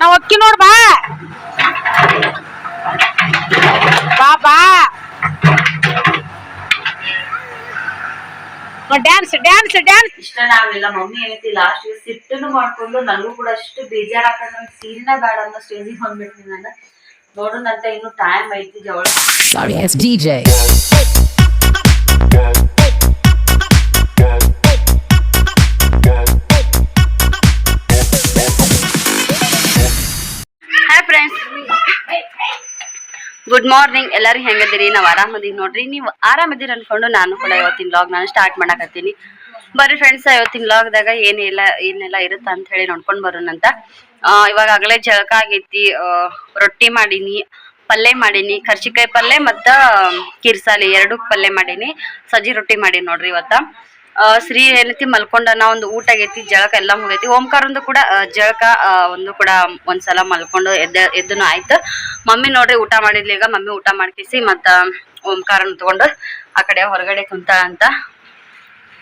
ನಾವ್ ಅಕ್ಕಿ ನೋಡ್ ಬಾ. ಬಾ ಬಾ. ಡ್ಯಾನ್ಸ್ ಡ್ಯಾನ್ಸ್ ಡ್ಯಾನ್ಸ್ ಇಷ್ಟ ನಾವೆಲ್ಲ ಮಮ್ಮಿ ಏನೈತಿ ಲಾಸ್ಟ್ ಸಿಟ್ಟನ್ನು ಮಾಡ್ಕೊಂಡು ನನಗೂ ಕೂಡ ಅಷ್ಟು ಬೇಜಾರಾಗ್ತದೆ. ನನ್ ಸೀರೆನ ಬೇಡ ಅನ್ನೋ ಸ್ಟೇಜಿಗೆ ಬಂದ್ಬಿಡ್ತೀನಿ ನಾನು. ನೋಡೋಣಂತ ಇನ್ನು ಟೈಮ್ ಐತಿ ಜವಳ. It's ಗುಡ್ ಮಾರ್ನಿಂಗ್ ಎಲ್ಲರೂ ಹೆಂಗದಿರಿ ನಾವು ಆರಾಮದೀವಿ ನೋಡ್ರಿ. ನೀವು ಆರಾಮದಿರಿ ಅನ್ಕೊಂಡು ನಾನು ಕೂಡ ಇವತ್ತಿನ ಲಾಗ್ ನಾನು ಸ್ಟಾರ್ಟ್ ಮಾಡಕತ್ತೀನಿ. ಬರ್ರಿ ಫ್ರೆಂಡ್ಸ್ ಇವತ್ತಿನ ಲಾಗ್ದಾಗ ಏನೆಲ್ಲ ಏನೆಲ್ಲ ಇರುತ್ತೆ ಅಂತ ಹೇಳಿ ನೋಡ್ಕೊಂಡು ಬರೋಣಂತ ಇವಾಗ ಆಗಲೇ ಜಳಕ ಆಗೈತಿ. ರೊಟ್ಟಿ ಮಾಡೀನಿ, ಪಲ್ಯ ಮಾಡೀನಿ, ಕರ್ಚಿಕಾಯಿ ಪಲ್ಯ ಮತ್ತು ಕಿರ್ಸಾಲಿ ಎರಡು ಪಲ್ಯ ಮಾಡೀನಿ. ಸಜ್ಜಿ ರೊಟ್ಟಿ ಮಾಡೀನಿ ನೋಡ್ರಿ ಇವತ್ತ. ಶ್ರೀ ಏನೈತಿ ಮಲ್ಕೊಂಡನ ಒಂದು ಊಟ ಆಗೈತಿ ಜಳಕ ಎಲ್ಲ ಮುಗೈತಿ. ಓಂಕಾರಂದು ಕೂಡ ಜಳಕ ಒಂದು ಕೂಡ ಒಂದ್ಸಲ ಮಲ್ಕೊಂಡು ಎದ್ದ, ಎದ್ದನು ಆಯ್ತು. ಮಮ್ಮಿ ನೋಡ್ರಿ, ಊಟ ಮಾಡಿದ್ಲಿ ಈಗ. ಮಮ್ಮಿ ಊಟ ಮಾಡ್ಕಿಸಿ ಮತ್ತ ಓಂಕಾರನ ತಗೊಂಡು ಆ ಕಡೆ ಹೊರಗಡೆ ಕುಂತ ಅಂತ.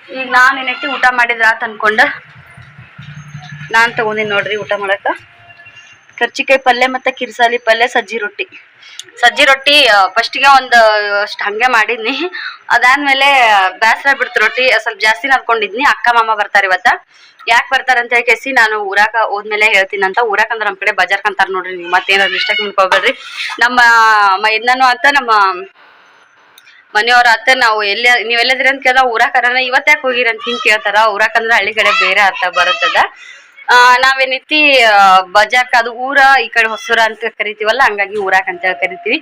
ಈಗ ನಾನು ಏನೈತಿ ಊಟ ಮಾಡಿದ್ರ ಅಂತ ಅನ್ಕೊಂಡು ನಾನು ತಗೊಂಡಿನಿ ನೋಡ್ರಿ ಊಟ ಮಾಡಕ. ಕರ್ಚಿಕಾಯಿ ಪಲ್ಯ ಮತ್ತೆ ಕಿರ್ಸಾಲಿ ಪಲ್ಯ ಸಜ್ಜಿ ರೊಟ್ಟಿ. ಸಜ್ಜಿ ರೊಟ್ಟಿ ಫಸ್ಟಿಗೆ ಒಂದು ಅಷ್ಟು ಹಂಗೆ ಮಾಡಿದ್ನಿ. ಅದಾದ್ಮೇಲೆ ಬೇಸರ ಬಿಡ್ತು ರೊಟ್ಟಿ, ಸ್ವಲ್ಪ ಜಾಸ್ತಿ ನಡ್ಕೊಂಡಿದ್ನಿ ಅಕ್ಕ, ಮಾಮ ಬರ್ತಾರೆ ಇವತ್ತ. ಯಾಕೆ ಬರ್ತಾರೆ ಅಂತ ಕೇಸಿ, ನಾನು ಊರಾಕ ಹೋದ್ಮೇಲೆ ಹೇಳ್ತೀನಿ ಅಂತ. ಊರಾಕ ಅಂದ್ರೆ ನಮ್ಮ ಕಡೆ ಬಜಾರ್ ಕಂತಾರೆ ನೋಡ್ರಿ, ನೀವು ಮತ್ತೇನಾದ್ರು ಮಿಸ್ಟೇಕ್ ಮಾಡ್ಕೋಬೇಡ್ರಿ ನಮ್ಮ ಮೈದನನು ಅಂತ ನಮ್ಮ ಮನೆಯವ್ರ ಅತ್ತೆ, ನಾವು ಎಲ್ಲಿ ನೀವ್ ಎಲ್ಲದಿರಿ ಅಂತ ಕೇಳಿದ ಊರಾಕರ ಇವತ್ತ ಯಾಕೆ ಹೋಗಿರಿ ಅಂತ ಹಿಂಗ್ ಕೇಳ್ತಾರ. ಊರಾಕಂದ್ರೆ ಹಳ್ಳಿ ಕಡೆ ಬೇರೆ ಅರ್ಥ ಬರುತ್ತದ. ಆ ನಾವೇನೈತಿ ಬಜಾರ್ಕ್ ಅದು ಊರ ಈ ಕಡೆ ಹೊಸೂರ ಅಂತ ಕರಿತೀವಲ್ಲ, ಹಂಗಾಗಿ ಊರಾಕ್ ಅಂತ ಕರಿತೀವಿ.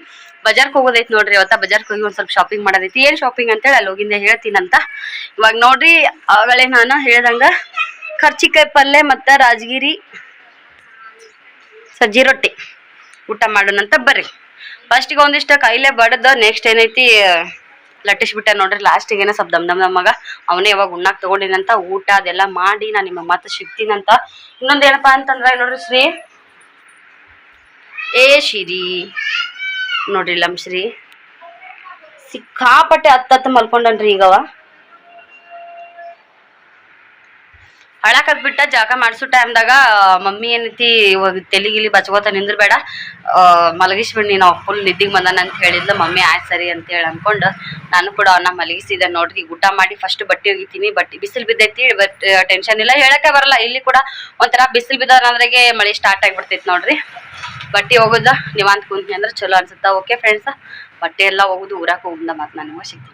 ಬಜಾರ್ಕ್ ಹೋಗೋದೈತಿ ನೋಡ್ರಿ ಅವತ್ತ ಬಜಾರ್ಕ್ ಹೋಗಿ ಒಂದ್ ಸ್ವಲ್ಪ ಶಾಪಿಂಗ್ ಮಾಡೋದೈತಿ. ಏನ್ ಶಾಪಿಂಗ್ ಅಂತೇಳಿ ಅಲ್ಲಿ ಹೋಗಿಂದ ಹೇಳ್ತೀನಂತ. ಇವಾಗ ನೋಡ್ರಿ ಆಗಲೇ ನಾನು ಹೇಳ್ದಂಗ ಖರ್ಚಿಕಾಯಿ ಪಲ್ಯ ಮತ್ತ ರಾಜಗಿರಿ ಸಜ್ಜಿ ರೊಟ್ಟಿ. ಊಟ ಮಾಡೋಣ ಅಂತ ಬರ್ರಿ ಫಸ್ಟಿಗೆ ಒಂದಿಷ್ಟು ಕಾಯಿಲೆ ಬಡ್ದ ನೆಕ್ಸ್ಟ್ ಏನೈತಿ ಲಟ್ಟಿಸ್ಬಿಟ್ಟೆ ನೋಡ್ರಿ ಲಾಸ್ಟಿಗೆ ಸ್ವಲ್ಪ ದಮ್ ದಮ್ ಮಗ ಅವನೇ ಯಾವಾಗ ಉಣ್ಣಾಕ್ ತಗೊಂಡಿನಂತ ಊಟ ಅದೆಲ್ಲ ಮಾಡಿ ನಾನು ನಿಮಗೆ ಮತ್ತೆ ಸಿಗ್ತೀನಂತ. ಇನ್ನೊಂದು ಏನಪ್ಪಾ ಅಂತಂದ್ರೆ ನೋಡ್ರಿ ಶ್ರೀ. ಏ ಶಿರಿ, ನೋಡ್ರಿ ಲಮ್ ಶ್ರೀ. ಸಿಕ್ಕಾಪಟ್ಟೆ ಹತ್ತತ್ತು ಮಲ್ಕೊಂಡನ್ರಿ ಈಗವ. ಹಳಕತ್ ಬಿಟ್ಟ ಜಾಗ ಮಾಡ್ಸೋ ಟೈಮ್ದಾಗ, ಮಮ್ಮಿ ಏನೈತಿ, ಇವಾಗ ತೆಲಿಗಿಲಿ ಬಚ್ಕೋತ ನಿಂದ್ರಬೇಡ. ಮಲಗಿಸ್ಬಿಡ್ ನೀನು ಫುಲ್ ನಿದ್ದಿಗೆ ಬಂದಾನ ಅಂತ ಹೇಳಿದ್ಲು. ಮಮ್ಮಿ, ಆಯ್ತು ಸರಿ ಅಂತ ಹೇಳಿ ಅನ್ಕೊಂಡು ನಾನು ಕೂಡ ಅವನ್ನ ಮಲಗಿಸಿದೆ ನೋಡ್ರಿ. ಊಟ ಮಾಡಿ ಫಸ್ಟ್ ಬಟ್ಟೆ ಒಗಿತೀನಿ. ಬಟ್ಟೆ ಬಿಸಿಲು ಬಿದ್ದೈತಿ, ಬಟ್ ಟೆನ್ಷನ್ ಇಲ್ಲ. ಹೇಳಕ್ಕೆ ಬರಲ್ಲ. ಇಲ್ಲಿ ಕೂಡ ಒಂಥರ ಬಿಸಿಲು ಬಿದ್ದೋದ್ರಾಗೆ ಮಳೆ ಸ್ಟಾರ್ಟ್ ಆಗಿಬಿಡ್ತೈತಿ ನೋಡ್ರಿ. ಬಟ್ಟೆ ಹೋಗೋದ ನೀವಂತ ಕುಂತ್ನಿ ಅಂದ್ರೆ ಚಲೋ ಅನ್ಸುತ್ತಾ? ಓಕೆ ಫ್ರೆಂಡ್ಸ್ ಬಟ್ಟೆ ಎಲ್ಲ ಹೋಗುದು ಊರಾಕ ಹೋಗುದ ಮತ್ತೆ ನನಗೂ ಸಿಗ್ತೀನಿ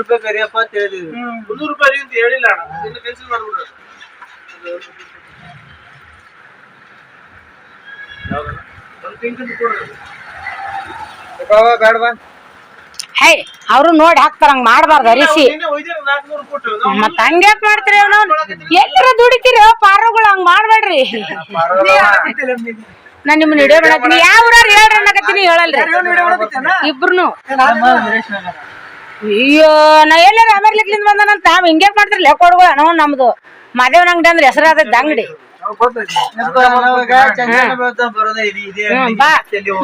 ರೂಪಾಯಿ ಕರಿಯಪ್ಪ ಅಂತ ಹೇಳಿದ್ವಿ. ಮುನ್ನೂರು ರೂಪಾಯಿ ಅಂತ ಹೇಳಿಲ್ಲ ಅಣ್ಣ. ಕ್ಯಾನ್ಸಲ್ ಮಾಡ್ಬಿಡ್ರಿ ಹೇ ಅವ್ರು ನೋಡಿ ಹಾಕ್ತಾರ ಹಂಗ ಮಾಡ್ಬಾರ್ದು ಅರಿಸಿ. ಮತ್ತ ಹಂಗ್ಯಾಕ್ ಮಾಡ್ತೀರಿ ಅವ್ನು? ಎಲ್ಲರ ದುಡಿತೀರಿ ಪಾರುಗಳು ಹಂಗ್ ಮಾಡ್ಬೇಡ್ರಿ. ನಾನ್ ನಿಮ್ನ ವಿಡಿಯೋ ಬಿಡತ್ತೀನಿ ಯಾವ ಊರಾರ ಹೇಳ್ರಿ ಅನ್ನಕತ್ತೀನಿ ಹೇಳಲ್ರಿ. ಇಬ್ರು ಅಯ್ಯೋ ನಾ ಎಲ್ಲಾರ ಅಮೇರ್ಲಿಕ್ಲಿಂದ ಬಂದಾನಂತ. ನಾವ್ ಮಾಡ್ತಾರ ಲೆಕ್ಕ ಕೊಡ್ಗಳು ನಾವು ನಮ್ದು. ಮಾದೇವನ ಅಂಗಡಿ ಅಂದ್ರೆ ಹೆಸರಾದ ಅಂಗಡಿ. ಬರೋದೇ ಇದು ಇದೆ ಹ್ಮ್ ಬಾ.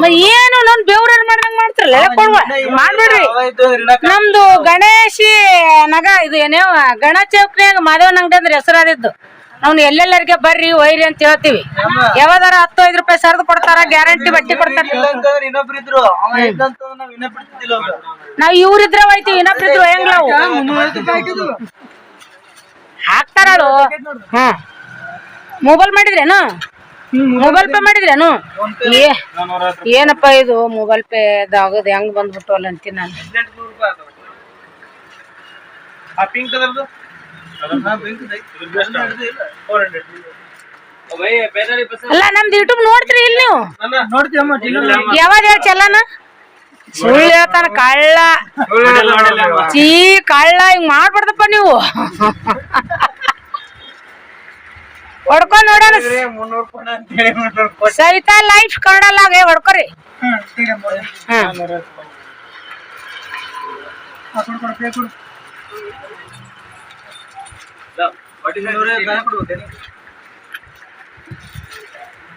ಮ ಏನು ನನ್ ಬೇವ್ರ ಮಾಡ್ದಂಗ್ ಮಾಡ್ತಿರಲ್ಲ ಕೊಡುವ ಮಾಡ್ಬಿಡ್ರಿ. ನಮ್ದು ಗಣೇಶಿ ನಗ ಇದು ಏನೇವ ಗಣ ಚೌಕ್ನ್ಯಾಗ ಮಾದೇವನ ಅಂಗಡಿ ಅಂದ್ರೆ ಹೆಸರಾದಿದ್ದು. ಅವ್ನು ಎಲ್ಲೆಲ್ಲರಿಗೆ ಬರ್ರಿ ಒಯ್ರಿ ಅಂತ ಹೇಳ್ತೀವಿ. ಯಾವ್ದಾರ ಹತ್ತು ಐದು ರೂಪಾಯಿ ಸರ್ದು ಕೊಡ್ತಾರ ಗ್ಯಾರಂಟಿ ಬಟ್ಟಿ ಕೊಡ್ತಾರ. ನಾವ್. ನಾವ್ ಇವ್ರಿದ್ರ ಹೋಯ್ತಿವಿ ಇನ್ನೊಬ್ರಿದ್ರು ಹೆಂಗ್ ನಾವು? ಹಾಕ್ತಾರಳು ಹಾ. ಮೊಬೈಲ್ ಮಾಡಿದ್ರೇನು? ಮೊಬೈಲ್ ಪೇ ಮಾಡಿದ್ರೇನು? ಏ ಏನಪ್ಪ ಇದು ಮೊಬೈಲ್ ಪೇ ಆಗೋದು ಹೆಂಗ್ ಬಂದ್ಬಿಟ್ಟು ಅಲ್ಲ ಅಂತೀನಿ ನಾನು ಅಲ್ಲ ನಮ್ದು ಯೂಟ್ಯೂಬ್ ನೋಡ್ತೀರಿ ಇಲ್ಲಿ ನೀವು? ಯಾವಾಗ ಹೇಳಿ ಚಲನ ಸುಳ್ಳು ಹೇಳ್ತಾನ ಕಳ್ಳ. ಚೀ ಕಳ್ಳ ಹಿಂಗ್ ಮಾಡ್ಬಾರ್ದಪ್ಪ ನೀವು. ಹೊಡ್ಕೊಂಡ್ ನೋಡೋಣ. ಸವಿತಾ ಲೈಫ್ ಕನ್ನಡಲಾಗ ಹೊಡ್ಕೊರಿ. ಹ್ಮ್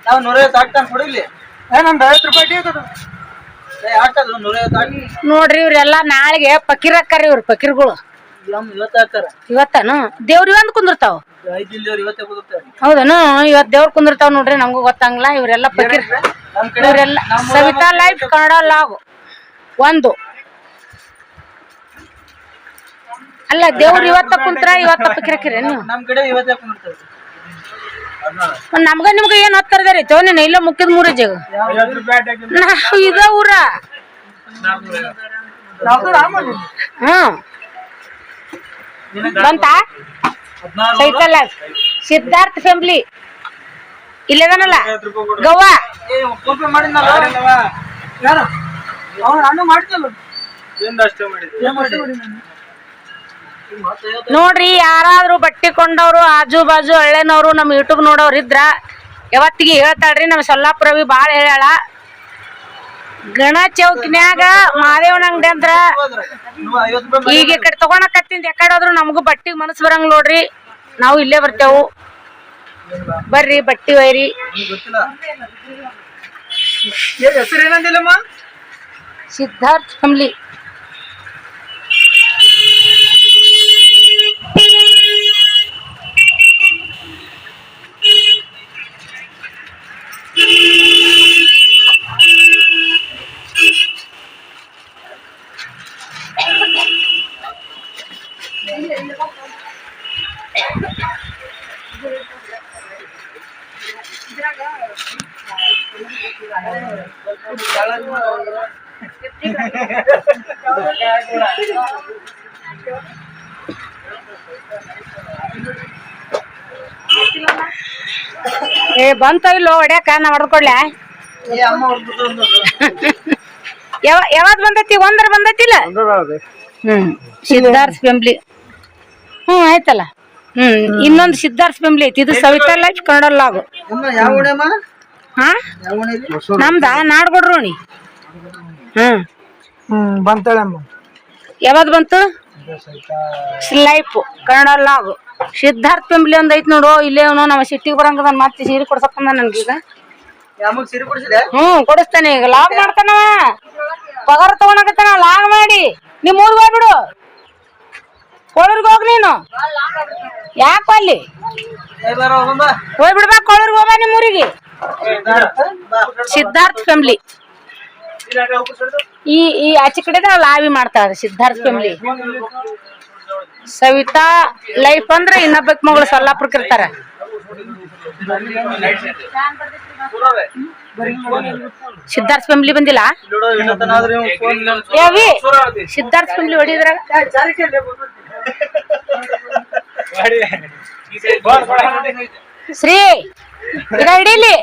ನಾವು ನೂರೈವತ್ತು ಹಾಕ್ತಾನೆ ಕೊಡಿಲಿ ಐವತ್ತು ರೂಪಾಯಿ ಟೀ ಕೊಡು ಏ ಹಾಕದು ನೂರೈವತ್ತು ಹಾಕಿ ನೋಡ್ರಿ ಇವ್ರೆಲ್ಲ ನಾಳೆಗೆ ಪಕೀರ್ ಹಾಕಾರ ಇವ್ರು ಪಕೀರ್ಗಳು ಇವತ್ತು ಇವತ್ತನು? ದೇವ್ರ ಇವಂದ್ ಕುಂದಿರ್ತಾವ. ಐದು ದಿನದವ್ರು ಇವತ್ತೇ ಕುದುರ್ತಾರೆ. ಹೌದನು? ಇವತ್ ದೇವ್ರ ಕುಂದಿರ್ತಾವ ನೋಡ್ರಿ ನಮ್ಗೂ ಗೊತ್ತಂಗಿಲ್ಲ ಇವರೆಲ್ಲ ಪಕೀರ್ ಇವರೆಲ್ಲ ಸವಿತಾ ಲೈಫ್ ಕನ್ನಡ ಲಾಗ್. ಒಂದು. ಅಲ್ಲ ದೇವ್ರು ಇವತ್ತ ಕುಂತ್ರ ಇವತ್ತ ಕಿರಕಿರೇನು ಕಡೆ ಇವತ್ತೇ ನಮ್ಗ ನಿಮ್ಗ ಏನ್ ಹತ್ತರದಾರಿ ತೋನೇನ ಇಲ್ಲ ಮುಖ್ಯದ ಮೂರ ಜಗ. ನಾವು ಇದ ಊರ. ಹ್ಮ್ ಬಂತಾ? ಸೈಕಲ್ ಸಿದ್ಧಾರ್ಥ ಫ್ಯಾಮಿಲಿ ಇಲ್ಲದನಲ್ಲ? ಪೇ ಮಾಡಿದ್ನಲ್ಲ? ಯಾರು? ಅವ್ನು ನಾನು ಮಾಡ್ತಿಲ್ಲ ಅಷ್ಟೇ ಮಾಡಿದ್ದೆ ಏನ್ ಮಾಡ್ತಿ? ನೋಡ್ರಿ ಯಾರಾದ್ರೂ ಬಟ್ಟೆ ಕೊಂಡವ್ರು ಆಜು ಬಾಜು ಹಳ್ಳೆನವ್ರು ನಮ್ ಯೂಟ್ಯೂಬ್ ನೋಡೋರ್ ಇದ್ರ ಯಾವತ್ತಿಗೆ ಹೇಳ್ತಾಳ್ರಿ ನಮ್ ಸೊಲ್ಲಾಪುರವಿ ಬಾಳ ಹೇಳ ಗಣ ಚೌಕ್ನ್ಯಾಗ ಮಾದೇವನ ಅಂಗಡಿ ಅಂದ್ರ ಈಗ ಈ ಕಡೆ ತಗೊಳಕತ್ತಿಂದ ಯಾಕಡೆ ಹೋದ್ರು ನಮಗೂ ಬಟ್ಟಿಗ್ ಮನಸ್ ಬರಂಗ್ ನೋಡ್ರಿ. ನಾವು ಇಲ್ಲೇ ಬರ್ತೇವು. ಬರ್ರಿ ಬಟ್ಟಿ ಏನಂದಿಲ್ಲಮ್ಮ? ಸಿದ್ಧಾರ್ಥ್ ಫ್ಯಾಮಿಲಿ ಏ ಬಂತ ಇಲ್ಲೋ ಹೊಡ್ಯಾಕ ನಾ ಹೊಡ್ಬಿಟ್ಟು ಯಾವ ಯಾವಾಗ ಬಂದೈತಿ? ಒಂದರ ಬಂದೈತಿಲ್ಲ ಹ್ಮ್ ಸಿದ್ಧಾರ್ಥ ಫ್ಯಾಮಿಲಿ ಹ್ಮ್ ಆಯ್ತಲ್ಲ. ಹ್ಮ್ ಇನ್ನೊಂದು ಸಿದ್ಧಾರ್ಥ ಫ್ಯಾಮ್ಲಿ ಐತಿ. ಇದು ಸವಿತಾ ಲೈಫ್ ಕನ್ನಡ ಲಾಗು. ಹಾ? ನಮ್ದ? ನಾಡ್ಗೊಡ್ರೋಣಿ ಹ್ಮ್. ಹ್ಮ್ ಯಾವತ್ ಬಂತು? ಲೈಫ್ ಕನ್ನಡ ಲಾಗು. ಸಿದ್ಧಾರ್ಥ್ ಫ್ಯಾಮಿಲಿ ಒಂದ್ ಐತ್ ನೋಡು ಇಲ್ಲೇ ಅವನು ನಮ್ಮ ಸಿಟ್ಟಿಗೆ ಬರಂಗದ ಮತ್ತೆ ಸೀರೆ ಕೊಡ್ಸಕ್ಕಂದ ನನ್ಗೀಗ. ಹ್ಮ್ ಕೊಡಿಸ್ತಾನೆ ಈಗ ಲಾಗ್ ಮಾಡ್ತಾನವ ಪಗಾರ ತಗೊಳಕತ್ತಾನ ಲಾಗ್ ಮಾಡಿ. ನಿಮ್ ಊರ್ಗ್ ಹೋಗ್ಬಿಡು ಕೋಳೂರ್ಗ್ ಹೋಗ್ ನೀನು. ಯಾಕ ಅಲ್ಲಿ? ಹೋಗ್ಬಿಡ್ಬಾ ಕೋಳೂರ್ಗ್ ಹೋಗ ನಿಮ್ ಊರಿಗೆ. ಸಿದ್ಧಾರ್ಥ ಫ್ಯಾಮ್ಲಿ ಫ್ಯಾಮಿಲಿ ಈ ಈ ಆಚೆ ಕಡೆ ಲಾವಿ ಮಾಡ್ತಾರ ಸಿದ್ಧಾರ್ಥ ಫ್ಯಾಮಿಲಿ ಸವಿತಾ ಲೈಫ್ ಅಂದ್ರೆ ಇನ್ನೊಬ್ಬಕ್ ಮಗಳು ಸೊಲ್ಲಾಪುರಕ್ಕೆ ಇರ್ತಾರ ಸಿದ್ಧಾರ್ಥ ಫ್ಯಾಮಿಲಿ ಬಂದಿಲ್ಲ? ಸಿದ್ಧಾರ್ಥ ಫ್ಯಾಮಿಲಿ ಹೊಡಿದ್ರ ಶ್ರೀ ಇದ ಹಿಡೀಲಿ?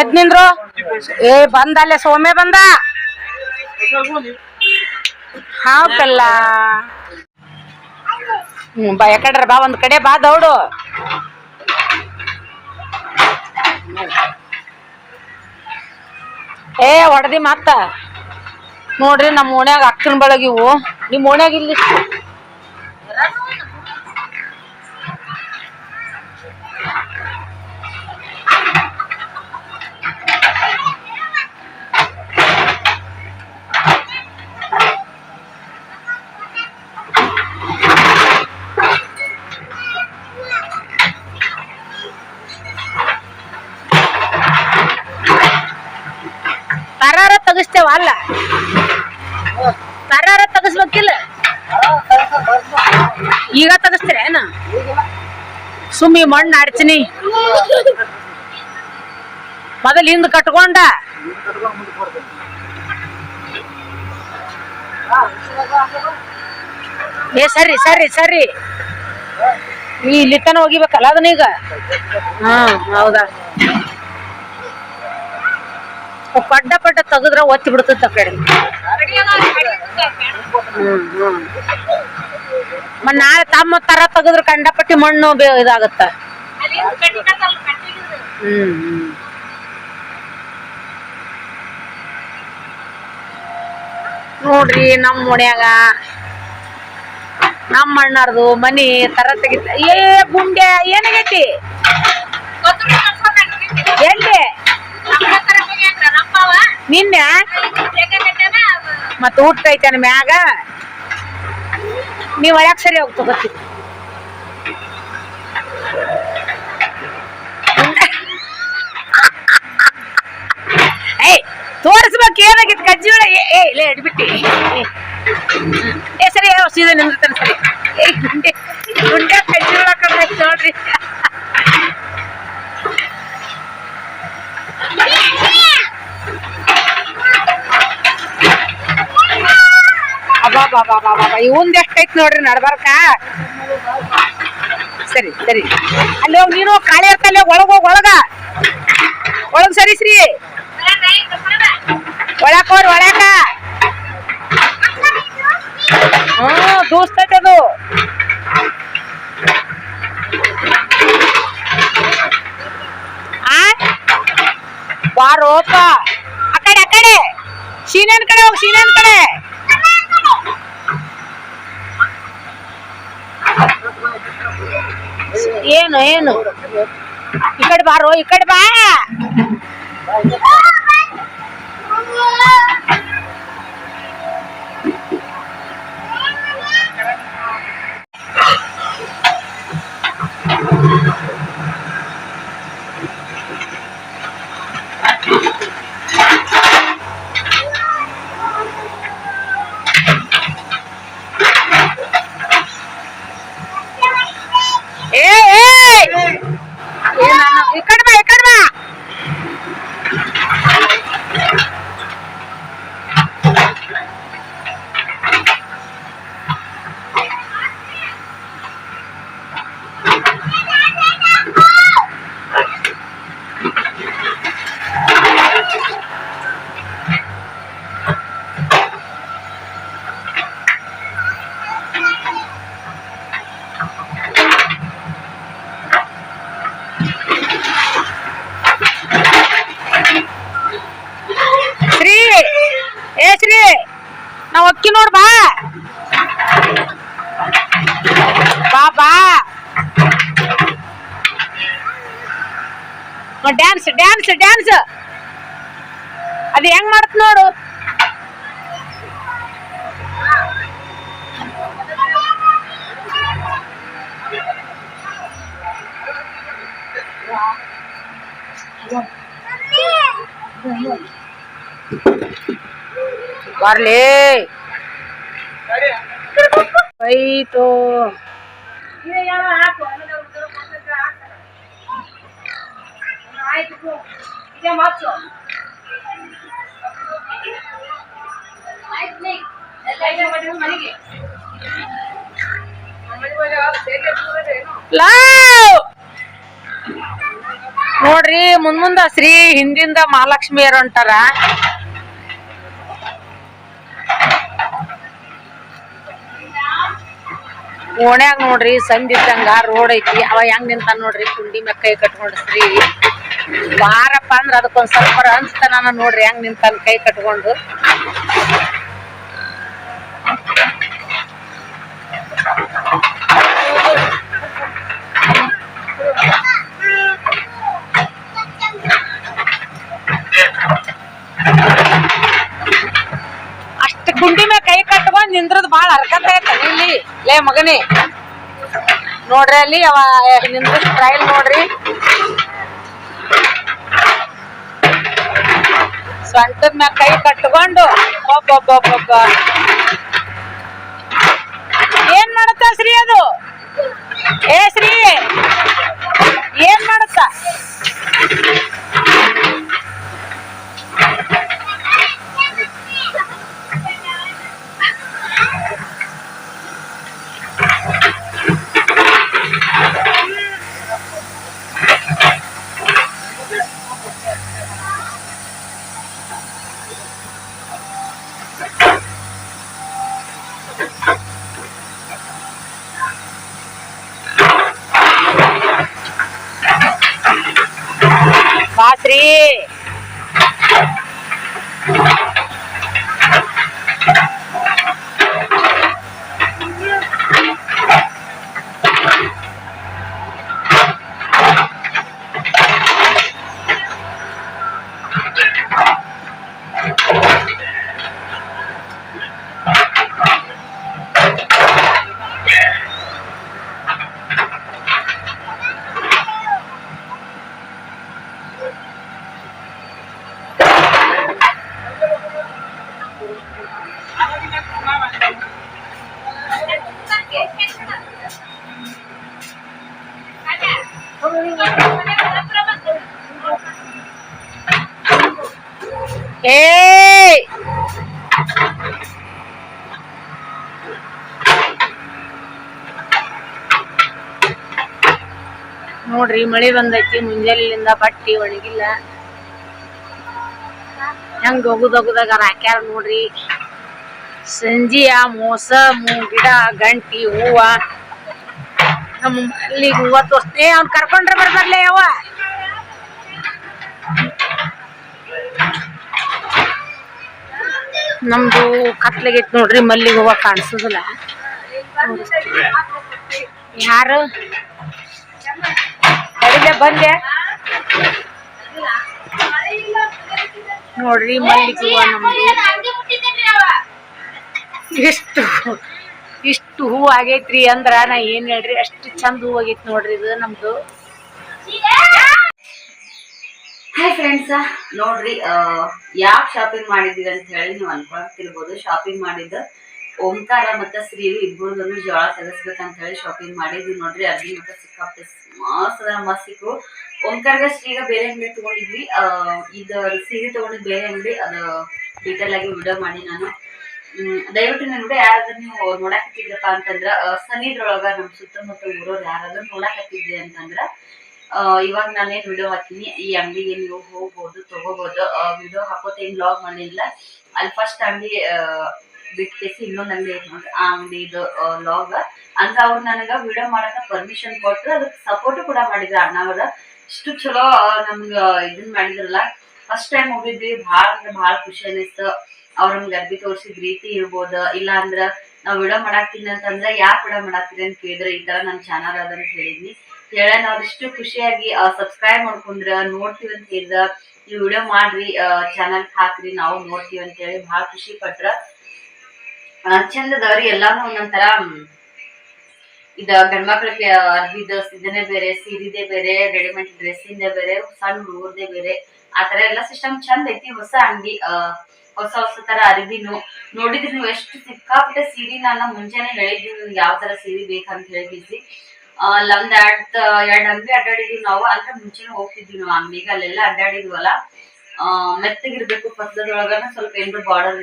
ಎದ್ ನಿಂದ್ರು? ಏ ಬಂದಲ್ಲೇ ಸೋಮೆ ಬಂದ? ಹಾಕಲ್ಲ ಬಾ ಯಾಕಡ್ರ ಬಾ, ಒಂದ್ ಕಡೆ ಬಾ, ದೌಡು. ಏ, ಹೊಡ್ದಿ ಮತ್ತ. ನೋಡ್ರಿ, ನಮ್ಮ ಓಣ್ಯಾಗ ಅಕ್ಕನ ಬಳಗಿವು ನಿಮ್ ಓಣ್ಯಾಗ ಇಲ್ಲಿ ಸುಮ್ಮಿ ಮಣ್ಣು ಆಡ್ತೀನಿ. ಮೊದಲು ಹಿಂದ್ ಕಟ್ಕೊಂಡ. ಏ, ಸರಿ ಸರಿ ಸರಿ. ಇಲ್ಲಿ ತನ ಹೋಗಿಬೇಕಲ್ಲ ಅದನ್ನ ಈಗ? ಹಾ, ಹೌದಾ? ಪಡ್ಡ ಪಡ್ಡ ತೆಗದ್ರ ಒತ್ತಿ ಬಿಡ್ತದ ಕಡೆ. ಹ್ಮ್ ಹ್ಮ್. ನಾಳೆ ತಮ್ಮ ತರ ತೆಗೆದ್ರ ಕಂಡಪಟ್ಟಿ ಮಣ್ಣು ಇದಾಗತ್ತ. ನೋಡ್ರಿ ನಮ್ಮ ಓಣ್ಯಾಗ ನಮ್ಮ ಅಣ್ಣಾರ್ದು ಮನಿ ತರ ತೆಗಿತ ಏ ಗುಂಡೆ ಏನಾಗೈತಿ? ಎಲ್ಲಿ? ನಿನ್ನೆ? ಮತ್ತೆ ಊಟ ಐತೇನ ಮ್ಯಾಗ? ನೀವ್ ಒಳಗ್ ಸರಿ ಹೋಗ್ತ ಬರ್ತೀವಿ ಏಯ್, ತೋರಿಸ್ಬೇಕು, ಏನಾಗಿತ್ತು? ಕಜ್ಜಿ ಒಳಗೆ ಏ ಏ ಇಲ್ಲೇ ಇಟ್ಬಿಟ್ಟಿ ಏ ಸರಿ ಸೀದಾ ನಿಂದಿರ್ತಾನೆ ಸರಿ. ಏ, ಗುಂಡೆ ಗುಂಡೆ, ಕಜ್ಜಿ ಒಳಗೆ ನೋಡ್ರಿ. ಇವಂದ್ ಎಷ್ಟೈತ್ ನೋಡ್ರಿ ನಡ್ಬಾರ್ಕ? ಸರಿ ಸರಿ. ಅಲ್ಲಿ ಹೋಗಿ ನೀನು ಕಾಳಿ ಇರ್ತಲ್ಲ ಒಳಗ ಹೋಗಿ ಒಳಗ. ಒಳಗ್ ಸರಿ ಶ್ರೀ ಒಳಕ್ ಹೋರ್ ಒಳಕ ಹ್ಮ್ ದೂಸ್ತೈತೆ ಅದು. ಆ? ಬಾರೋಪ ಆ ಕಡೆ ಆ ಕಡೆ. ಶೀನನ್ ಕಡೆ ಹೋಗಿ, ಶೀನನ್ ಕಡೆ. ಏನು ಏನು? ಈ ಕಡೆ ಬಾರೋ ಈ ಕಡೆ ಬಾ ಏ ಏ ಏ ನಾನು ಈ ಕಡೆ ಬಾ ಈ ಕಡೆ ಬಾ ಶ್ರೀ ಏ ಶ್ರೀ ನಾವ್ ಅಕ್ಕಿ ನೋಡ್ ಬಾ. ಬಾ ಬಾ. ಡ್ಯಾನ್ಸ್ ಡ್ಯಾನ್ಸ್ ಡ್ಯಾನ್ಸ್ ಅದು ಹೆಂಗ್ ಮಾಡತ್ ನೋಡು? ಬರ್ಲಿ. ಲವ್! ನೋಡ್ರಿ ಮುಂದ್ ಮುಂದ ಶ್ರೀ ಹಿಂದಿಂದ ಮಹಾಲಕ್ಷ್ಮಿಯರು ಹೊಂಟಾರ ಓಣ್ಯಾಗ ನೋಡ್ರಿ ಸಂದಿದ್ದಂಗ ರೋಡ್ ಐತಿ, ಅವ ಹೆಂಗ್ ನಿಂತಾನ ನೋಡ್ರಿ, ಕುಂಡಿ ಮ್ಯಾಗ ಕೈ ಕಟ್ಕೊಂಡ್ ಶ್ರೀ ಬಾರಪ್ಪ ಅಂದ್ರ ಅದಕ್ಕೊಂದ್ ಸ್ವಲ್ಪ ಅನ್ಸ್ತಾನ ನೋಡ್ರಿ ಹೆಂಗ್ ನಿಂತಾನ ಕೈ ಕಟ್ಕೊಂಡು ಅಷ್ಟ ಕುಂಡಿ ಮ್ಯಾಗ ಕೈ ಕಟ್ಕೊಂಡ್ ನಿಂದ್ರದ್ ಬಾಳ ಹರ್ಕತ್ ಇಲ್ಲಿ. ಲೇ ಮಗನೇ, ನೋಡ್ರಿ ಅಲ್ಲಿ ಅವ ನಿಂದ ಟ್ರಯಲ್ ನೋಡ್ರಿ. ಸೊಂಟದ ಮ್ಯಾಗ ಕೈ ಕಟ್ಕೊಂಡು, ಒಬ್ಬೊಬ್ಬೊಬ್ಬೊಬ್ಬ. ಏನ್ ಮಾಡತ್ತ ಶ್ರೀ ಅದು? ಏ ಶ್ರೀ ಏಯ್! ನೋಡ್ರಿ, ಮಳಿ ಬಂದೈತಿ, ಮುಂಜಾನೆಲಿಂದ ಬಟ್ಟಿ ಒಣಗಿಲ್ಲ. ಹೆಂಗ್ ಒಗದೊಗದಾಗ ಹಾಕ್ಯಾರ ನೋಡ್ರಿ. ಸಂಜೆಯ ಮೋಸ ಗಿಡ, ಗಂಟಿ, ಹೂವ. ನಮ್ಮ ಮಲ್ಲಿಗೆ ಹೂವ ತೋರ್ಸ್ತೇ ಅವ್ನ ಕರ್ಕೊಂಡ್ರೆ ಬರ್ಬರ್ಲೇ ಯವ್ವ ನಮ್ದು ಕತ್ಲಾಗೈತಿ ನೋಡ್ರಿ, ಮಲ್ಲಿಗೆ ಹೂವ ಕಾಣಿಸೋದಿಲ್ಲ. ಯಾರು? ಬಂದೆ. ನೋಡ್ರಿ, ಮಲ್ಲಿಗೆ ಹೂವ ನಮ್ದು. ಇಷ್ಟು ಇಷ್ಟು ಹೂ ಆಗೈತ್ರಿ ಅಂದ್ರ ನಾ ಏನ್ ಹೇಳ್ರಿ, ಅಷ್ಟು ಚಂದ ಹೂ ಆಗೈತಿ ನೋಡ್ರಿ ಇದು ನಮ್ದು. ಹಾಯ್ ಫ್ರೆಂಡ್ಸ್ ನೋಡ್ರಿ ಯಾಕೆ ಶಾಪಿಂಗ್ ಮಾಡಿದ್ದೀರ ಅಂತ ಹೇಳಿ ನೀವು ಅನ್ಕೊಳ್ತಿರ್ಬೋದು ಶಾಪಿಂಗ್ ಮಾಡಿದ್ದು ಓಂಕಾರ ಮತ್ತು ಶ್ರೀರು ಇಬ್ಬರದನ್ನು ಜೋಳ ತೆಗಿಸ್ಬೇಕಂತ ಹೇಳಿ ಶಾಪಿಂಗ್ ಮಾಡಿದ್ವಿ ನೋಡ್ರಿ. ಅಲ್ಲಿ ಮತ್ತೆ ಸಿಕ್ಕಾಪಟ್ಟೆ ಮಸ್ತ್ ಮಸ್ತ್ ಸಿಕ್ಕು. ಓಂಕಾರ್ಗ ಶ್ರೀಗ ಬೇರೆ ಅಂಗಡಿ ತೊಗೊಂಡಿದ್ವಿ. ಇದು ಸೀರೆ ತಗೊಂಡಿದ್ ಬೇರೆ ಅಂಗಡಿ, ಅದು ಡೀಟೇಲ್ ಆಗಿ ವಿಡಿಯೋ ಮಾಡಿ ನಾನು. ದಯವಿಟ್ಟು ನನಗೆ ಯಾರಾದ್ರೂ ನೀವು ನೋಡಾಕತ್ತಿದ್ರಪ್ಪ ಅಂತಂದ್ರ ಸನಿದ್ರೊಳಗ ನಮ್ಮ ಸುತ್ತಮುತ್ತ ಊರವ್ರು ಯಾರಾದ್ರೂ ನೋಡಾಕತ್ತಿದ್ರಿ ಅಂತಂದ್ರ ಇವಾಗ ನಾನೇನ್ ವಿಡಿಯೋ ಹಾಕ್ತೀನಿ ಈ ಅಂಗಡಿಗೆ ನೀವು ಹೋಗ್ಬೋದು ತಗೋಬಹುದು ವಿಡಿಯೋ ಹಾಕೋತೇನ್ ಬ್ಲಾಗ್ ಮಾಡಿಲ್ಲ. ಅಲ್ಲಿ ಫಸ್ಟ್ ಅಂಗಡಿ ಬಿಟ್ ಕೇಸಿ ಇನ್ನೊಂದು ಅಂಗಡಿ ನೋಡ್ರಿ. ಆ ಅಂಗಡಿದು ಲಾಗ್ ಅಂತ ಅವ್ರು ನನಗ ವಿಡಿಯೋ ಮಾಡಕ ಪರ್ಮಿಷನ್ ಕೊಟ್ರು. ಅದಕ್ಕೆ ಸಪೋರ್ಟ್ ಕೂಡ ಮಾಡಿದ್ರು ಅಣ್ಣವರ ಇಷ್ಟು ಚಲೋ ನಮ್ಗೆ ನಮ್ಗ ಇದನ್ ಮಾಡಿದ್ರಲ್ಲ. ಫಸ್ಟ್ ಟೈಮ್ ಹೋಗಿದ್ವಿ. ಭಾಳ ಅಂದ್ರೆ ಭಾಳ ಖುಷಿ ಅನಿಸ್ತು. ಅವ್ರ ನಮ್ಗೆ ಅರ್ಬಿ ತೋರಿಸಿದ ರೀತಿ ಇರ್ಬೋದು. ಇಲ್ಲ ಅಂದ್ರ ನಾವ್ ವಿಡಿಯೋ ಮಾಡಾಕ್ತೀನಿ ಅಂತಂದ್ರೆ ಯಾಕೆ ವಿಡಿಯೋ ಮಾಡಾಕ್ತೀರಿ ಅಂತ ಕೇಳಿದ್ರೆ ಈ ತರ ನನ್ ಚಾನಲ್ ಅದ ಅಂತ ಹೇಳಿದ್ನಿ. ಹೇಳೋಣ ಅವ್ರಿಷ್ಟು ಖುಷಿಯಾಗಿ ಸಬ್ಸ್ಕ್ರೈಬ್ ಮಾಡ್ಕೊಂಡ್ರ ನೋಡ್ತೀವಿ ಅಂತ ಹೇಳಿದ ನೀವು ವಿಡಿಯೋ ಮಾಡ್ರಿ ಚಾನಲ್ ಹಾಕ್ರಿ, ನಾವು ನೋಡ್ತೀವಿ ಅಂತ ಹೇಳಿ ಭಾಳ ಖುಷಿ ಪಟ್ರ. ಚಂದದವ್ರಿ ಎಲ್ಲಾನು ಒಂದೊಂಥರ ಇದ ಗಂಡ್ಮಕ್ಳಿಗೆ ಅರ್ಬಿದ ಇದನ್ನೇ ಬೇರೆ, ಸೀರಿದೆ ಬೇರೆ ರೆಡಿಮೇಡ್ ಡ್ರೆಸ್ಸಿಂದೆ ಬೇರೆ, ಸಣ್ಣ ಹುಡುಗರ್ದೆ ಬೇರೆ, ಆ ತರ ಎಲ್ಲ ಸಿಸ್ಟಮ್ ಚಂದ ಐತಿ. ಹೊಸ ಅಂಗಡಿ ಹೊಸ ಹೊಸ ತರ ಅರಿವಿನು ನೋಡಿದ್ರಿ ನೀವು ಎಷ್ಟು ಸಿಕ್ಕಾಪಟ್ಟೆ ಸೀರೆ ನಾನು ಮುಂಚೆನೆ ಹೇಳಿದ್ವಿ ಯಾವ ತರ ಸೀರೆ ಬೇಕಂತ ಒಂದ್ ಎರಡ್ ಎರಡ್ ಅಂಗಡಿ ಅಡ್ಡಾಡಿದ್ವಿ ನಾವು, ಅಂದ್ರೆ ಮುಂಚೆನೆ ಹೋಗ್ತಿದ್ವಿ ನಾವು ಅಂಗಡಿಗೆ, ಅಲ್ಲೆಲ್ಲ ಅಡ್ಡಾಡಿದ್ವಲ್ಲ. ಮೆತ್ತಗಿರ್ಬೇಕು ಪತ್ರದೊಳಗ ಸ್ವಲ್ಪ ಏನ್ರ ಬಾರ್ಡರ್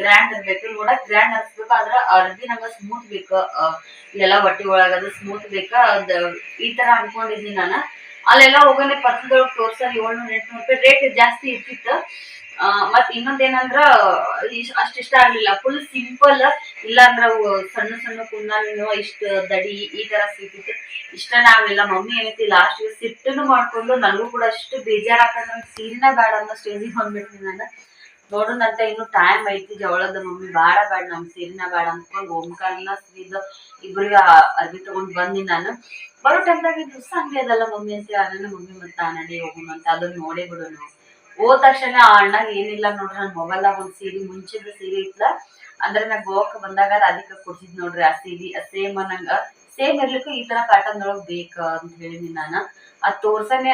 ಗ್ರ್ಯಾಂಡ್ ಇರ್ಬೇಕು ನೋಡಕ್ ಗ್ರ್ಯಾಂಡ್ ಅನ್ಸ್ಬೇಕು, ಆದ್ರ ಅರ್ಬಿ ನಂಗ ಸ್ಮೂತ್ ಬೇಕು ಇಲ್ಲೆಲ್ಲ ಹೊಟ್ಟಿ ಒಳಗದು ಸ್ಮೂತ್ ಬೇಕ, ಅದ್ ಈ ತರ ಅನ್ಕೊಂಡಿದ್ನಿ ನಾನು. ಅಲ್ಲೆಲ್ಲ ಹೋಗೋಣ ಪತ್ರದೊಳಗ್ ತೋರ್ಸಲ್ಲಿ ಏಳ್ನೂರ ಎಂಟ್ನೂರ್ ರೂಪಾಯಿ ರೇಟ್ ಜಾಸ್ತಿ ಇರ್ತಿತ್ತು. ಮತ್ ಇನ್ನೊಂದೇನಂದ್ರ ಅಷ್ಟ ಇಷ್ಟ ಆಗ್ಲಿಲ್ಲ. ಫುಲ್ ಸಿಂಪಲ್ ಇಲ್ಲ ಅಂದ್ರ ಸಣ್ಣ ಸಣ್ಣ ಕುಂದಾನು ಇಷ್ಟ ದಡಿ, ಈ ತರ ಸಿಗ್ತಿತ್ತು. ಇಷ್ಟನೇ ಆಗ್ಲಿಲ್ಲ. ಮಮ್ಮಿ ಏನೈತಿ ಲಾಸ್ಟ್ ಸಿಟ್ಟನ್ನು ಮಾಡ್ಕೊಂಡು ನನಗೂ ಕೂಡ ಅಷ್ಟು ಬೇಜಾರಾಗ್ತದ. ನನ್ ಸೀರಿನ ಬೇಡ ಅನ್ನೋ ಸ್ಟೇಜಿಗೆ ಬಂದ್ಬಿಡ್ತೀನಿ ನಾನು. ನೋಡೋಣಂತ ಇನ್ನು ಟೈಮ್ ಐತಿ, ಜವಳದ ಮಮ್ಮಿ. ಬೇಡ ಬೇಡ, ನಮ್ ಸೀರಿನ ಬೇಡ ಅನ್ಕೊಂಡು ಓಂಕಾರನ ಸೀದ ಇಬ್ರಿಗೆ ಅರ್ಬಿ ತಗೊಂಡ್ ಬಂದಿ ನಾನು. ಬರೋ ಟೈಮ್ದಾಗ ಇದು ಅಂಗಡಿ ಅದಲ್ಲ ಮಮ್ಮಿ ಅಂತ ಅದನ್ನ ಮಮ್ಮಿ ಮತ್ತ ತಾನೇ ಹೋಗೋಣ ಅಂತ ಅದನ್ನ ನೋಡೇ ಬಿಡೋಣ. ಹೋದ ತಕ್ಷಣ ಆ ಅಣ್ಣಗ್ ಏನಿಲ್ಲ ನೋಡ್ರಿ ನನ್ ಮೊಬೈಲ್ ಒಂದ್ ಸೀರೆ ಮುಂಚಿದ ಸೀರೆ ಇತ್ಲ. ಅಂದ್ರೆ ನಾ ಗೋವಾಕ್ ಬಂದಾಗ ರಾಧಿಕಾ ಕೊಡ್ಸಿದ್ ನೋಡ್ರಿ ಆ ಸೀರೆ ಸೇಮ್ ನಂಗ ಸೇಮ್ ಇರ್ಲಿಕ್ಕೂ ಈ ತರ ಪ್ಯಾಟರ್ನ್ ಒಳಗ್ ಬೇಕ ಅಂತ ಹೇಳಿನಿ ನಾನು. ಅದ್ ತೋರ್ಸನೆ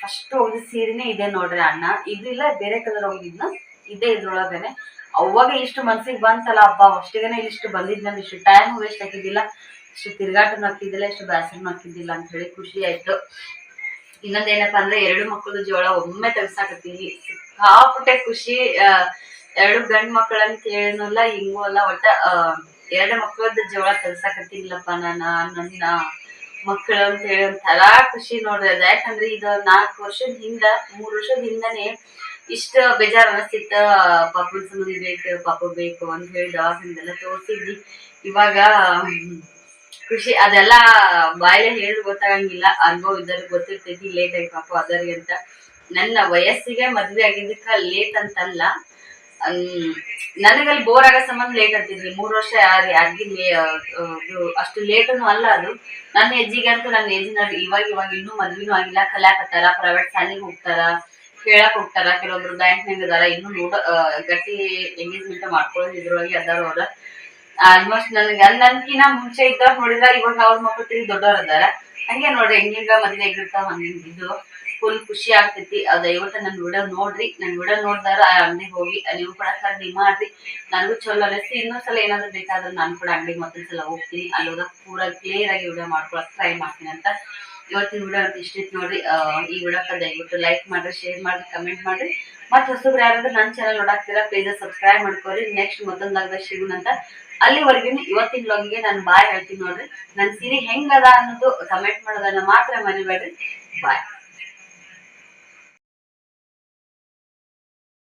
ಫಸ್ಟ್ ಹೋಗಿದ್ ಸೀರೆನೇ ಇದೆ ನೋಡ್ರಿ ಅಣ್ಣ. ಇದಿಲ್ಲ ಬೇರೆ ಕಲರ್ ಹೋಗಿದ್ನ. ಇದೇ ಇದ್ರೊಳಗನೆ. ಅವಾಗ ಇಷ್ಟು ಮನ್ಸಿಗೆ ಬಂತಲ್ಲ ಹಬ್ಬ ಅಷ್ಟಿಗೆನೆ ಇಷ್ಟು ಬಂದಿದ್ನಲ್ಲ ಇಷ್ಟು ಟೈಮ್ ವೇಸ್ಟ್ ಹಾಕಿದ್ದಿಲ್ಲ. ಇಷ್ಟು ತಿರ್ಗಾಟನು ಹಾಕಿದ್ದಿಲ್ಲ, ಇಷ್ಟು ಬ್ಯಾಸರನು ಹಾಕಿದ್ದಿಲ್ಲ ಅಂತ ಹೇಳಿ ಖುಷಿ ಆಯ್ತು. ಇನ್ನೊಂದೇನಪ್ಪಾ ಅಂದ್ರೆ ಎರಡು ಮಕ್ಕಳು ಜೋಳ ಒಮ್ಮೆ ತೆಗ್ಸಾಕತ್ತೀನಿ. ಸಿಕ್ಕಾಪಟ್ಟೆ ಖುಷಿ ಎರಡು ಗಂಡ್ ಮಕ್ಕಳು ಅಂತ ಹೇಳಿನಲ್ಲ ಹಿಂಗೂ ಅಲ್ಲ, ಒಟ್ಟ ಎರಡು ಮಕ್ಕಳದ್ದು ಜೋಳ ತೆಗ್ಸಾಕತ್ತೀನಿಲ್ಲಪ್ಪ ನಾನು ನನ್ನ ಮಕ್ಕಳು ಅಂತ ಹೇಳಿ ಒಂಥರ ಖುಷಿ ನೋಡ್ರಿ ಯಾಕಂದ್ರೆ ಇದು ನಾಲ್ಕು ವರ್ಷದ ಹಿಂದ, ಮೂರ್ ವರ್ಷದ ಹಿಂದನೆ ಇಷ್ಟ ಬೇಜಾರ್ ಅನಿಸ್ತಿತ್ತ ಪಾಪನ್ ಸಮಿ ಬೇಕು ಪಾಪ ಬೇಕು ಅಂತ ಹೇಳಿ ದವಾಖಾನೆಲ್ಲ ತೋರ್ಸಿದ್ವಿ. ಇವಾಗ ಖುಷಿ ಅದೆಲ್ಲ ಬಾಯಿಲೆ ಹೇಳಿ ಗೊತ್ತಾಗಂಗಿಲ್ಲ. ಅನುಭವ ಇದ್ದಾರೆ ಗೊತ್ತಿರ್ತೈತಿ ಲೇಟ್ ಆಗಿ ಪಾಪ ಅದರಿ ಅಂತ. ನನ್ನ ವಯಸ್ಸಿಗೆ ಮದ್ವೆ ಆಗಿದ್ದಕ್ಕ ಲೇಟ್ ಅಂತಲ್ಲ. ಅಲ್ಲ ನನಗಲ್ಲಿ ಬೋರ್ ಆಗೋ ಸಂಬಂಧ ಲೇಟ್ ಅಂತಿದ್ವಿ. ಮೂರು ವರ್ಷ ಯಾರು ಯಾರಿಗಿ ಅಷ್ಟು ಲೇಟನು ಅಲ್ಲ ಅದು. ನನ್ನ ಹೆಜ್ಜಿಗೆ ಅಂತೂ ನನ್ನ ಏಜಿನ ಇವಾಗ ಇವಾಗ ಇನ್ನೂ ಮದ್ವಿನೂ ಆಗಿಲ್ಲ. ಕಲ್ಯಾಕತ್ತಾರ ಪ್ರೈವೇಟ್ ಶಾಲೆಗೆ ಹೋಗ್ತಾರ, ಕೇಳಕ್ ಹೋಗ್ತಾರ. ಕೆಲವೊಬ್ರು ಬ್ಯಾಂಕ್ನಾಗ ಇದಾರ, ಇನ್ನೂ ನೋಡ ಗಟ್ಟಿ ಎಂಗೇಜ್ಮೆಂಟ್ ಮಾಡ್ಕೊಳ್ಳೋದು ಇದ್ರೊಳಗೆ ಅದಾರ ಅವ್ರ. ಆಲ್ಮೋಸ್ಟ್ ನನ್ಗೆ ನನ್ಕಿನ ಮುಂಚೆ ಇದ್ದವ್ರು ನೋಡಿದ್ರ ಇವಾಗ ಅವ್ರ ಮಕ್ಕಳು ತಿಳಿ ದೊಡ್ಡವ್ರ ಅದಾರ ಹಂಗೆ ನೋಡ್ರಿ ಹೆಂಗಿಂಗ ಮದ್ವೆ ಆಗಿರ್ತಾವ ಹಂಗಿಂಗ್ ಇದು. ಫುಲ್ ಖುಷಿ ಆಗ್ತೈತಿ. ಅದ ದಯವಿಟ್ಟು ನನ್ನ ವಿಡಿಯೋ ನೋಡ್ರಿ. ನನ್ನ ವಿಡಿಯೋ ನೋಡ್ದಾರ ಆ ಅಂಗಡಿಗೆ ಹೋಗಿ ನೀವು ಕೂಡ ಖರೀದಿ ಮಾಡ್ರಿ. ನನಗೂ ಚಲೋ ಅನಿಸ್ತಿ. ಇನ್ನೊಂದ್ಸಲ ಏನಾದ್ರು ಬೇಕಾದ್ರೆ ನಾನು ಕೂಡ ಅಂಗಡಿಗೆ ಮತ್ತೊಂದ್ಸಲ ಹೋಗ್ತೀನಿ. ಅಲ್ಲಿ ಹೋದಾಗ ಪೂರ ಕ್ಲಿಯರ್ ಆಗಿ ವಿಡಿಯೋ ಮಾಡ್ಕೊಳಕ್ ಟ್ರೈ ಮಾಡ್ತೀನಿ ಅಂತ. ಇವತ್ತಿನ ವಿಡಿಯೋ ಅಂತ ಇಷ್ಟಿತ್ತು ನೋಡ್ರಿ. ಈ ವಿಡಿಯೋಕ್ಕೆ ದಯವಿಟ್ಟು ಲೈಕ್ ಮಾಡ್ರಿ ಶೇರ್ ಮಾಡ್ರಿ ಕಮೆಂಟ್ ಮಾಡ್ರಿ. ಮತ್ತೆ ಹೊಸಬ್ರು ಯಾರಾದ್ರೂ ನನ್ನ ಚಾನಲ್ ನೋಡಾಕ್ತೀರಾ ಪ್ಲೀಸ್ ಸಬ್ಸ್ಕ್ರೈಬ್ ಮಾಡ್ಕೊರಿ. ನೆಕ್ಸ್ಟ್ ಮತ್ತೊಂದಾಗದ ಸಿಗುನಂತ ಅಲ್ಲಿವರೆಗೂ ಇವತ್ತಿನ ಲಾಗಿಗೆ ನಾನು ಬಾಯ್ ಹೇಳ್ತೀನಿ ನೋಡ್ರಿ. ನನ್ನ ಸೀರೆ ಹೆಂಗದ ಅನ್ನೋದು ಕಮೆಂಟ್ ಮಾಡೋದನ್ನ ಮಾತ್ರ ಮರಿಬೇಡ್ರಿ. ಬಾಯ್